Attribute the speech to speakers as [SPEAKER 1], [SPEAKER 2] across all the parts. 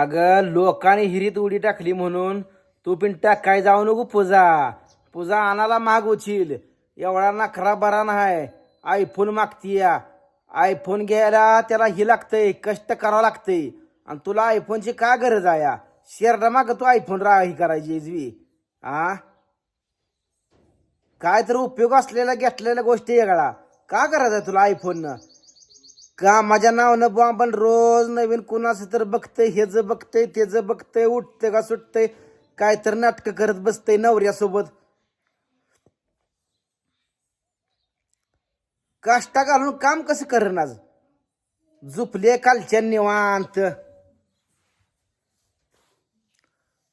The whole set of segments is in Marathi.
[SPEAKER 1] अगं लोकांनी हिरीत उडी टाकली म्हणून. तू पण टाकाय जाऊ नको पूजा. पूजा आणाला माग उचील. एवढा नखरा बरा नाही. आयफोन मागतीया. आयफोन घ्यायला त्याला हे लागतंय कष्ट करावं लागतंय. आणि तुला आयफोनची का गरज आहे? या? शेरडा माग तू आयफोन रा ही करायची इजवी आ? काय तर उपयोग असलेल्या घेतलेल्या गोष्टी वेगळा. का करायचं तुला आयफोननं का माझ्या नावानं बुवा आपण रोज नवीन कुणाचं तर बघतंय हेच बघतंय तेच बघतंय उठतंय का सुटतंय काय तर नाटकं करत बसतंय नवऱ्यासोबत. काष्टा घालून काम कसं करण आज? झुपले कालच्या निवांत.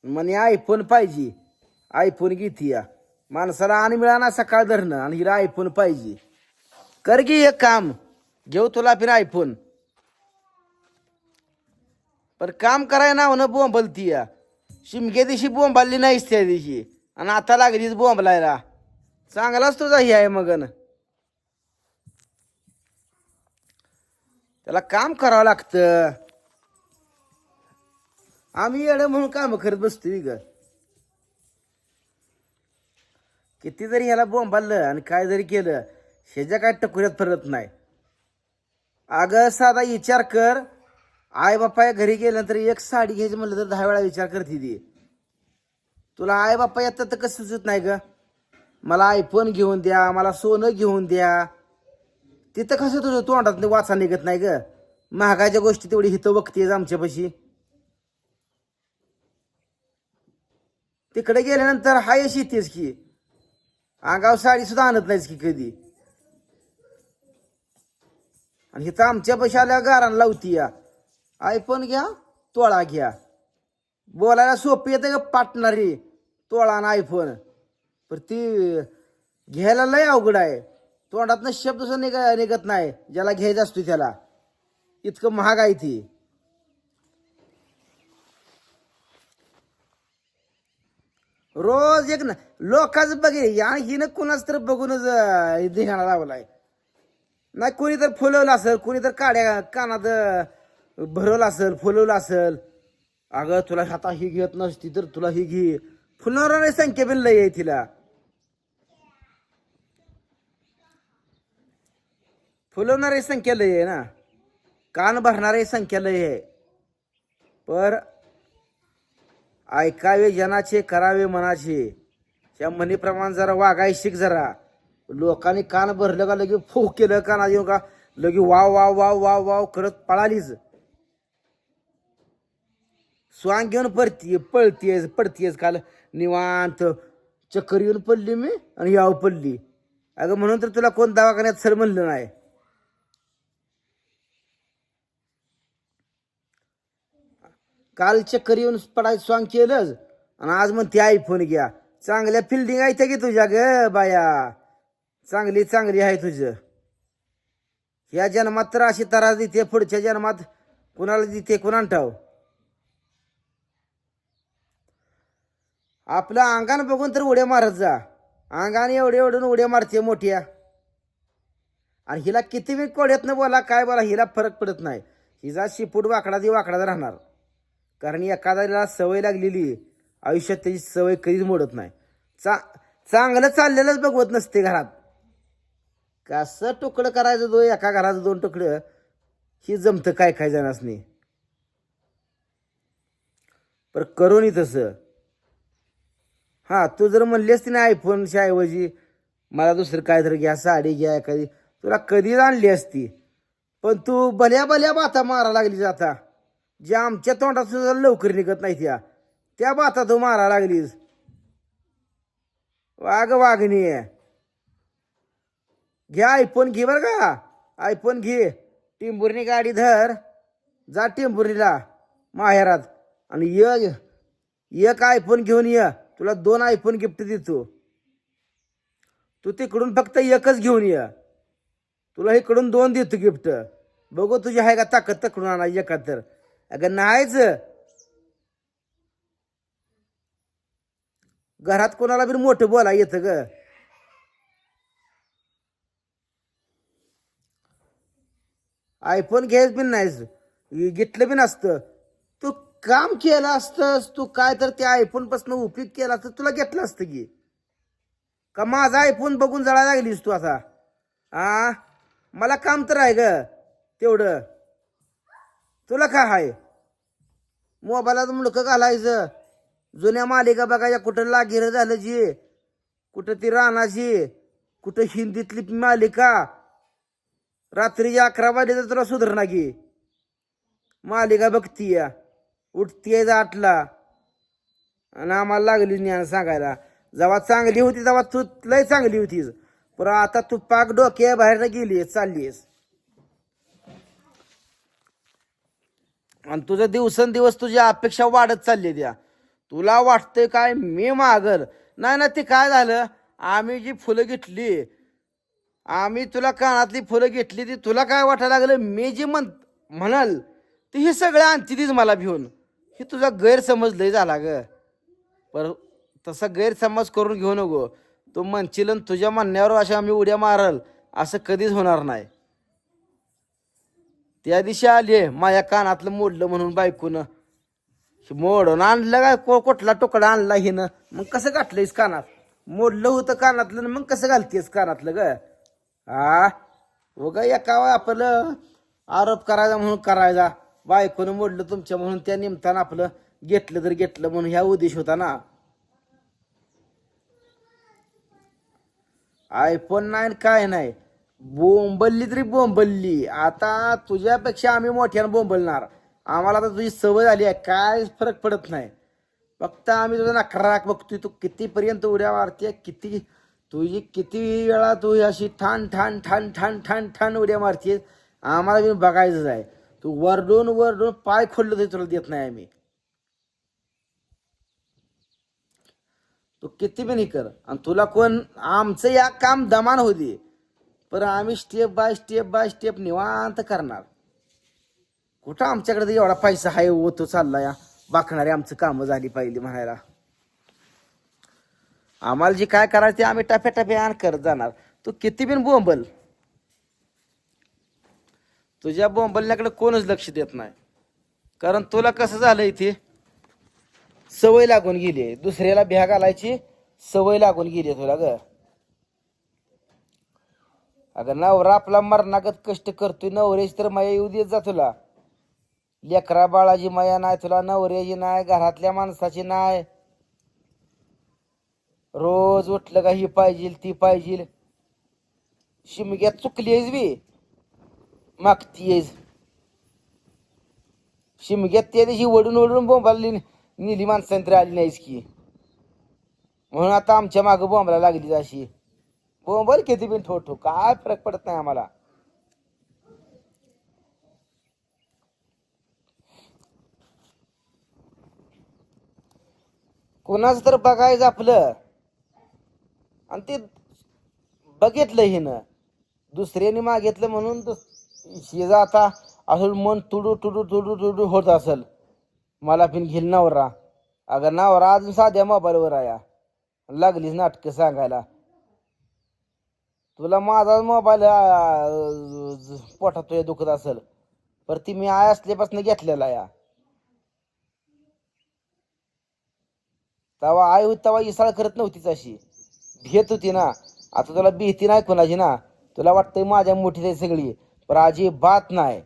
[SPEAKER 1] म्हणे आयफोन पाहिजे. आयफोन घेते या. माणसाला आणि मिळाना सकाळ धरणं आणि हिला आयफोन पाहिजे. कर की एक काम. घेऊ तुला फिर आयफोन. पण काम कराय नाव न बोंबलती या. शिमक्या दिवशी बोंब बोंबालली नाहीस त्या दिवशी. आणि आता लागलीच बोंबलायला चांगलाच तुझा हे आहे मगन. त्याला काम करावं लागतं. आम्ही येडं म्हणून काम करत बसतोय ग. किती जरी ह्याला बोंबाललं आणि काय जरी केलं ह्याच्या काय टकुऱ्यात फरत नाही. अगं साधा विचार कर. आई बापा घरी गेल्यानंतर एक साडी घ्यायची म्हणलं तर दहा वेळा विचार करते ती. तुला आई बाप्पा येतात तर कसं सुचत नाही ग? मला आयफोन घेऊन द्या मला सोनं घेऊन द्या. तिथं कसं तुझं तोंडात वाचा निघत नाही ग? महागाच्या गोष्टी तेवढी हिथं बघतेस आमच्यापाशी. तिकडे गेल्यानंतर हाय अशी येतेस की. अंगाव साडी सुद्धा आणत नाहीस की कधी? आणि हिथं आमच्या पैसे आल्या गारान लावती या. आयफोन घ्या तोळा घ्या. बोलायला सोपी येते का पाटणारी? तोळा आणि आयफोन पण ती घ्यायला लय अवघड आहे. तोंडातनं शब्द सुद्धा निघ निघत नाही ज्याला घ्यायचा असतो त्याला. इतकं महाग आहे ती. रोज एक ना लोकांच बघे या हिनं कुणाच तर बघूनच अं, धिंगाणा लावलाय. नाही कोणी तर फुलवलं असेल कोणी तर काड्या कानात भरवलं असेल फुलवलं असेल. अगं तुला आता ही घेत नसती तर तुला ही घे. फुलवणारी संख्या पण लय आहे तिला. फुलवणारी संख्या लय आहे ना. कान भरणारी संख्या लय आहे. पर ऐकावे जनाचे करावे मनाचे. त्या म्हणीप्रमाणे जरा वागाय शिक जरा. लोकांनी कान भरलं का लगे फो केलं काना येऊन का? हो लगे wow wow wow wow wow करत पळालीच. स्वांग घेऊन पडतीये पळतीयच पडतीयच काल. निवांत. चक्कर येऊन पडली मी आणि याव पडली. अगं म्हणून तर तुला कोण दवाखान्यात सर म्हणलं नाही. काल चक्कर येऊन पडायचं स्वांग केलंच. आणि आज म्हणते आयफोन घ्या. चांगल्या फिल्डिंग आहे त्या की तुझ्या ग बाया? चांगली चांगली आहे तुझं. ह्या जन्मात तर अशी तरास देते पुढच्या जन्मात कुणाला देते कुणाला ठाव आपलं अंगान बघून तर उड्या मारत जा. अंगाने एवढे एवढून उड्या मारते मोठ्या. आणि हिला किती वेळ कोड्यातनं बोला काय बोला हिला फरक पडत नाही. हिचा शिपूट वाकडा ती वाकडाच राहणार. कारण एखाद्याला सवय लागलेली आयुष्यात त्याची सवय कधीच मोडत नाही. चा चांगलं चाललेलंच बघवत नसते घरात. कसं तुकडं करायचं दो एका घराचं दोन तुकडं ही जमतं काय काय जणांनी पर करोनी तसं. हां तू जर म्हणली असती ना आयफोनच्या ऐवजी मला दुसरं काय तर घ्या साडी घ्या एखादी तुला कधीच आणली असती. पण तू भल्या भल्या बाता मारा लागलीस आता. ज्या आमच्या तोंडात सुद्धा लवकर निघत नाही त्या. त्या बाता तू मारा लागलीस. वाघ वाघणी आहे घे आयफोन घे बरं का. आयफोन घे. टिंबुर्णी गाडी धर. जा टिंबुर्णीला माहेरात. आणि ये एक आयफोन घेऊन ये. तुला दोन आयफोन गिफ्ट देतो. तू तिकडून फक्त एकच घेऊन ये. तुला इकडून दोन देतो गिफ्ट. बघू तुझी आहे का ताकद तकडून आणा एका तर. अगं नाहीच. घरात कोणाला बी मोठं बोला येतं ग. आयफोन घ्यायच बी नाहीस. घेतलं बी नसतं तू काम केलं असतंस तू काय तर त्या आयफोनपासून उपयोग केला असतं तुला घेतलं असतं की. का माझा आयफोन बघून जळायला लागलीस तू असा आ? मला काम तर आहे ग तेवढं. तुला काय आहे मोबाईलात मुलकं घालायचं. जुन्या मालिका बघायच्या कुठं लागिरं झालं जी कुठं ती राणाची कुठं हिंदीतली मालिका रात्रीच्या अकरा वाजेचा तर तुला सुधारणा की. मालिका बघतीय. उठतीय आठला. आणि आम्हाला लागली ज्ञान सांगायला. जेव्हा चांगली होती तेव्हा तू लय चांगली होतीस. पण आता तू पाक डोक्या बाहेर गेली चाललीस. आणि तुझं दिवसेंदिवस तुझ्या अपेक्षा वाढत चालली त्या तुला वाटतंय काय मी मागल? नाही ना ते काय झालं? आम्ही जी फुलं घेतली आम्ही तुला कानातली फुलं घेतली ती तुला काय वाटायला लागलं? मी जे म्हण म्हणाल ते ही सगळं आणती तीच मला भिवून हे तुझा गैरसमज लय झाला ग. पर तसा गैरसमज करून घेऊ नको. तू म्हणशील तुझ्या म्हणण्यावर अशा आम्ही उड्या मारल असं कधीच होणार नाही. त्या दिवशी आली माझ्या कानातलं मोडलं म्हणून बायकून. मोडून आणलं काय? को कुठला तुकडा आणला हिनं? मग कसं घातलंयस कानात? मोडलं होतं कानातलं मग कसं घालतेस कानातलं ग? हा उगा एका आपलं आरोप करायचा म्हणून करायचा. बायकोनं मोडलं तुमच्या म्हणून त्या निमतानं आपलं घेतलं तर घेतलं म्हणून ह्या उद्देश होता ना. आयफोन नाही काय नाही बोंबलली तरी बोंबलली. आता तुझ्यापेक्षा आम्ही मोठ्यानं बोंबलणार. आम्हाला आता तुझी सवय झाली आहे काय फरक पडत नाही. फक्त आम्ही तुझा नखराक बघतोय तू कितीपर्यंत उड्या मारते किती तुझी किती वेळा तू अशी ठाण ठाण ठाण ठाण ठाण ठाण उड्या मारतेस आम्हाला बी बघायचंच आहे. तू वरडून वरडून पाय खोडलं तरी तुला देत नाही आम्ही. तू किती बी नाही कर. आणि तुला कोण आमचं या काम दमान होती पण आम्ही step by step by step निवांत करणार. कुठं आमच्याकडे तर एवढा पैसा आहे ओ तो चालला या बाकणारी आमचं कामं झाली पाहिजे म्हणायला. आम्हाला जे काय करायचं ते आम्ही टप्या टप्या करत जाणार. तू किती बिन बोंबल? तुझ्या बोंबलण्याकडे कोणच लक्ष देत नाही. कारण तुला कसं झालं इथे? सवय लागून गेली आहे. दुसऱ्याला भ्या घालायची सवय लागून गेली आहे तुला ग. अगं नवरा आपला मरणागत कष्ट करतोय. नवऱ्याची तर माया येऊ देत जा तुला. लेकरा बाळाची माया नाही तुला. नवऱ्याची नाही. घरातल्या माणसाची नाही. रोज उठलं का ही पाहिजे ती पाहिजे शिमग्या चुकली आहेस बी. मागती आहेस. शिमग्यात त्या दिवशी वडून वडून बोंबाली नेली माणसाने तरी आली नाहीस की. म्हणून आता आमच्या मागं बोंबाला लागली अशी. बोंबल किती बिन ठो ठो काय फरक पडत नाही आम्हाला. कोणाच तर बघायचं आपलं. आणि ते बघितलं हिनं. दुसऱ्याने मागितलं म्हणून शेजा आता. असं मन तुडू तुडू तुडू तुडू होत असेल. मला पिन घेईल नवरा. अगं नवरा अजून साध्या मोबाईलवर आया लागलीच नाटकं सांगायला. तुला माझा मोबाईल पोटात तुझ्या दुखत असेल. पर ती मी आय असल्यापासून घेतलेला या तवा आई होती तवा इसाळ करत नव्हतीच अशी. भेत होती ना. आता तुला भीती नाही कोणाची ना. तुला वाटतंय माझ्या मोठी सगळी. पण अजिबात नाही.